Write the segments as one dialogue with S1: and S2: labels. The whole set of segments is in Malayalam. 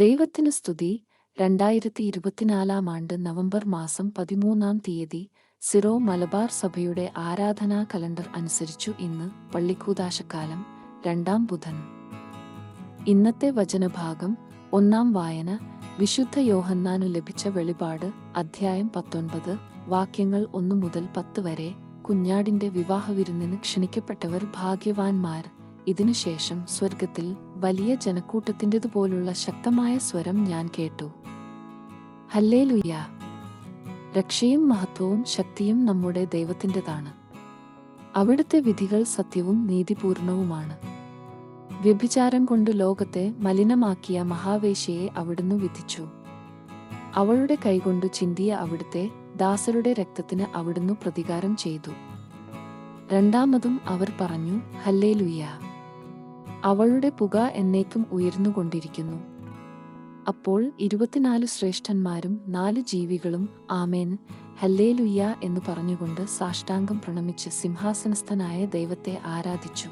S1: ദൈവത്തിന് സ്തുതി. രണ്ടായിരത്തി ഇരുപത്തിനാലാം ആണ്ട് നവംബർ മാസം പതിമൂന്നാം തീയതി സിറോ മലബാർ സഭയുടെ ആരാധനാ കലണ്ടർ അനുസരിച്ചു ഇന്ന് പള്ളിക്കൂതാശക്കാലം രണ്ടാം ബുധൻ. ഇന്നത്തെ വചനഭാഗം ഒന്നാം വായന വിശുദ്ധ യോഹന്നാനു ലഭിച്ച വെളിപാട് അധ്യായം പത്തൊൻപത് വാക്യങ്ങൾ ഒന്നു മുതൽ പത്ത് വരെ കുഞ്ഞാടിന്റെ വിവാഹവിരുന്നിന് ക്ഷണിക്കപ്പെട്ടവർ ഭാഗ്യവാന്മാർ. ഇതിനുശേഷം സ്വർഗത്തിൽ വലിയ ജനക്കൂട്ടത്തിന്റെതുപോലുള്ള ശക്തമായ സ്വരം ഞാൻ കേട്ടു. ഹല്ലേ ലുയ്യ രക്ഷയും മഹത്വവും ശക്തിയും നമ്മുടെ ദൈവത്തിന്റെതാണ്. അവിടുത്തെ വിധികൾ സത്യവും നീതിപൂർണവുമാണ്. വ്യഭിചാരം കൊണ്ട് ലോകത്തെ മലിനമാക്കിയ മഹാവേശയെ അവിടുന്ന് വിധിച്ചു. അവളുടെ കൈകൊണ്ട് ചിന്തിയ അവിടുത്തെ ദാസരുടെ രക്തത്തിന് അവിടുന്ന് പ്രതികാരം ചെയ്തു. രണ്ടാമതും അവർ പറഞ്ഞു ഹല്ലേലുയ്യ അവളുടെ പുക എന്നേക്കും ഉയർന്നുകൊണ്ടിരിക്കുന്നു. അപ്പോൾ ഇരുപത്തിനാല് ശ്രേഷ്ഠന്മാരും നാല് ജീവികളും ആമേൻ ഹല്ലേലുയ്യ എന്ന് പറഞ്ഞുകൊണ്ട് സാഷ്ടാംഗം പ്രണമിച്ച് സിംഹാസനസ്ഥനായ ദൈവത്തെ ആരാധിച്ചു.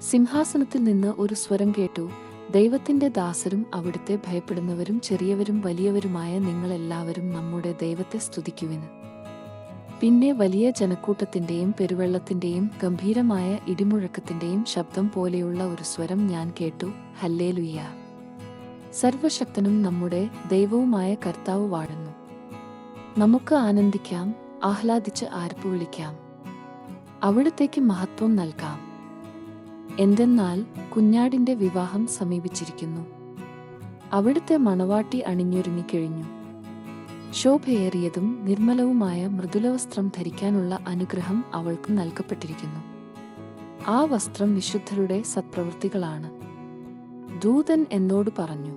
S1: സിംഹാസനത്തിൽ നിന്ന് ഒരു സ്വരം കേട്ടു ദൈവത്തിന്റെ ദാസരും അവിടുത്തെ ഭയപ്പെടുന്നവരും ചെറിയവരും വലിയവരുമായ നിങ്ങളെല്ലാവരും നമ്മുടെ ദൈവത്തെ സ്തുതിക്കുവിന് പിന്നെ വലിയ ജനക്കൂട്ടത്തിന്റെയും പെരുവെള്ളത്തിന്റെയും ഗംഭീരമായ ഇടിമുഴക്കത്തിന്റെയും ശബ്ദം പോലെയുള്ള ഒരു സ്വരം ഞാൻ കേട്ടു. ഹല്ലേലുയ്യ. സർവശക്തനും നമ്മുടെ ദൈവവുമായ കർത്താവ് വാഴുന്നു. നമുക്ക് ആനന്ദിക്കാം ആഹ്ലാദിച്ച് ആർപ്പ് വിളിക്കാം. അവിടത്തേക്ക് മഹത്വം നൽകാം. എന്തെന്നാൽ കുഞ്ഞാടിന്റെ വിവാഹം സമീപിച്ചിരിക്കുന്നു. അവിടുത്തെ മണവാട്ടി അണിഞ്ഞൊരുങ്ങിക്കഴിഞ്ഞു ശോഭയേറിയതും നിർമ്മലവുമായ മൃദുലവസ്ത്രം ധരിക്കാനുള്ള അനുഗ്രഹം അവൾക്ക് നൽകപ്പെട്ടിരിക്കുന്നു. ആ വസ്ത്രം വിശുദ്ധരുടെ സത്പ്രവൃത്തികളാണ്. ദൂതൻ എന്നോട് പറഞ്ഞു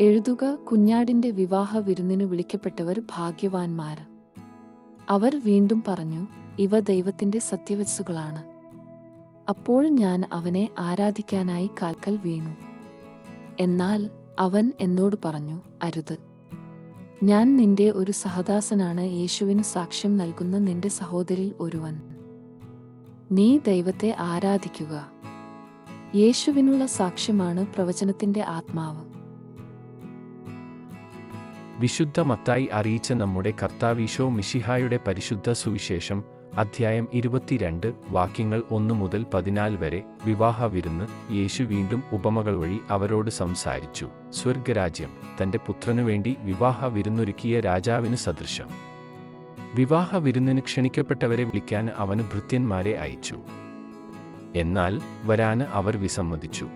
S1: എഴുതുക കുഞ്ഞാടിന്റെ വിവാഹ വിരുന്നിന് വിളിക്കപ്പെട്ടവർ ഭാഗ്യവാന്മാർ. അവർ വീണ്ടും പറഞ്ഞു ഇവ ദൈവത്തിന്റെ സത്യവത്സുകളാണ് അപ്പോൾ ഞാൻ അവനെ ആരാധിക്കാനായി കാൽക്കൽ വീണു. എന്നാൽ അവൻ എന്നോട് പറഞ്ഞു അരുത്. ഞാൻ നിന്റെ ഒരു സഹദാസനാണ് യേശുവിന് സാക്ഷ്യം നൽകുന്ന നിന്റെ സഹോദരിൽ ഒരുവൻ. നീ ദൈവത്തെ ആരാധിക്കുക. യേശുവിനുള്ള സാക്ഷ്യമാണ് പ്രവചനത്തിന്റെ ആത്മാവ്.
S2: വിശുദ്ധ മത്തായി അറിയിച്ച നമ്മുടെ കർത്താവീശോ മിഷിഹായുടെ പരിശുദ്ധ സുവിശേഷം അധ്യായം ഇരുപത്തിരണ്ട് വാക്യങ്ങൾ ഒന്നു മുതൽ പതിനാല് വരെ വിവാഹ വിരുന്ന് യേശു വീണ്ടും ഉപമകൾ വഴി അവരോട് സംസാരിച്ചു. സ്വർഗരാജ്യം തന്റെ പുത്രനു വേണ്ടി വിവാഹ വിരുന്നൊരുക്കിയ രാജാവിന് സദൃശം. വിവാഹ വിരുന്നിന് ക്ഷണിക്കപ്പെട്ടവരെ വിളിക്കാൻ അവന് ഭൃത്യന്മാരെ അയച്ചു. എന്നാൽ വരാന് അവർ വിസമ്മതിച്ചു.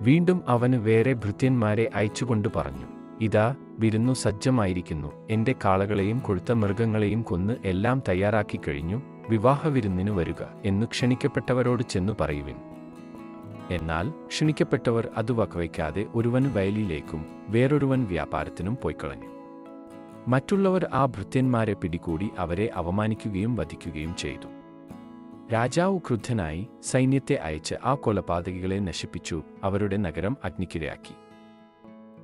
S2: വീണ്ടും അവന് വേറെ ഭൃത്യന്മാരെ അയച്ചുകൊണ്ട് പറഞ്ഞു. ഇതാ വിരുന്നു സജ്ജമായിരിക്കുന്നു. എന്റെ കാളകളെയും കൊഴുത്ത മൃഗങ്ങളെയും കൊന്ന് എല്ലാം തയ്യാറാക്കി കഴിഞ്ഞു വിവാഹ വിരുന്നിനു വരിക എന്ന് ക്ഷണിക്കപ്പെട്ടവരോട് ചെന്നു പറയുവിൻ. എന്നാൽ ക്ഷണിക്കപ്പെട്ടവർ അത് വകവയ്ക്കാതെ ഒരുവൻ വയലിലേക്കും വേറൊരുവൻ വ്യാപാരത്തിനും പോയിക്കളഞ്ഞു. മറ്റുള്ളവർ ആ ഭൃത്യന്മാരെ പിടികൂടി അവരെ അവമാനിക്കുകയും വധിക്കുകയും ചെയ്തു. രാജാവ് ക്രുദ്ധനായി സൈന്യത്തെ അയച്ച് ആ കൊലപാതകികളെ നശിപ്പിച്ചു അവരുടെ നഗരം അഗ്നിക്കിരയാക്കി.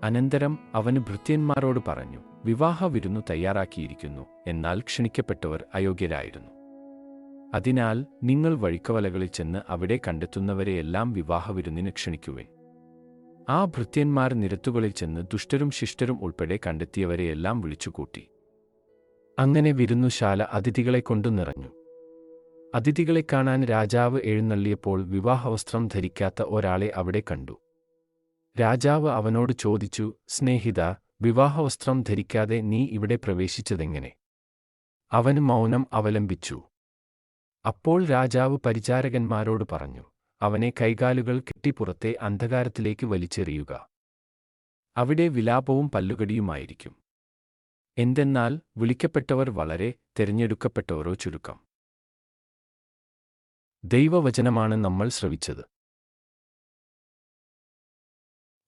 S2: അനന്തരം അവന് ഭൃത്യന്മാരോട് പറഞ്ഞു വിവാഹ വിരുന്നു തയ്യാറാക്കിയിരിക്കുന്നു എന്നാൽ ക്ഷണിക്കപ്പെട്ടവർ അയോഗ്യരായിരുന്നു. അതിനാൽ നിങ്ങൾ വഴിക്കവലകളിൽ ചെന്ന് അവിടെ കണ്ടെത്തുന്നവരെയെല്ലാം വിവാഹ വിരുന്നിന് ക്ഷണിക്കുവേ ആ ഭൃത്യന്മാർ നിരത്തുകളിൽ ചെന്ന് ദുഷ്ടരും ശിഷ്ടരും ഉൾപ്പെടെ കണ്ടെത്തിയവരെയെല്ലാം വിളിച്ചുകൂട്ടി. അങ്ങനെ വിരുന്നുശാല അതിഥികളെ കൊണ്ടു നിറഞ്ഞു. അതിഥികളെ കാണാൻ രാജാവ് എഴുന്നള്ളിയപ്പോൾ വിവാഹവസ്ത്രം ധരിക്കാത്ത ഒരാളെ അവിടെ കണ്ടു. രാജാവ് അവനോട് ചോദിച്ചു സ്നേഹിത വിവാഹവസ്ത്രം ധരിക്കാതെ നീ ഇവിടെ പ്രവേശിച്ചതെങ്ങനെ? അവന് മൗനം അവലംബിച്ചു. അപ്പോൾ രാജാവ് പരിചാരകന്മാരോട് പറഞ്ഞു അവനെ കൈകാലുകൾ കെട്ടിപ്പുറത്തെ അന്ധകാരത്തിലേക്ക് വലിച്ചെറിയുക. അവിടെ വിലാപവും പല്ലുകടിയുമായിരിക്കും. എന്തെന്നാൽ വിളിക്കപ്പെട്ടവർ വളരെ തിരഞ്ഞെടുക്കപ്പെട്ടവരോ ചുരുക്കം. ദൈവവചനമാണ് നമ്മൾ ശ്രവിച്ചത്.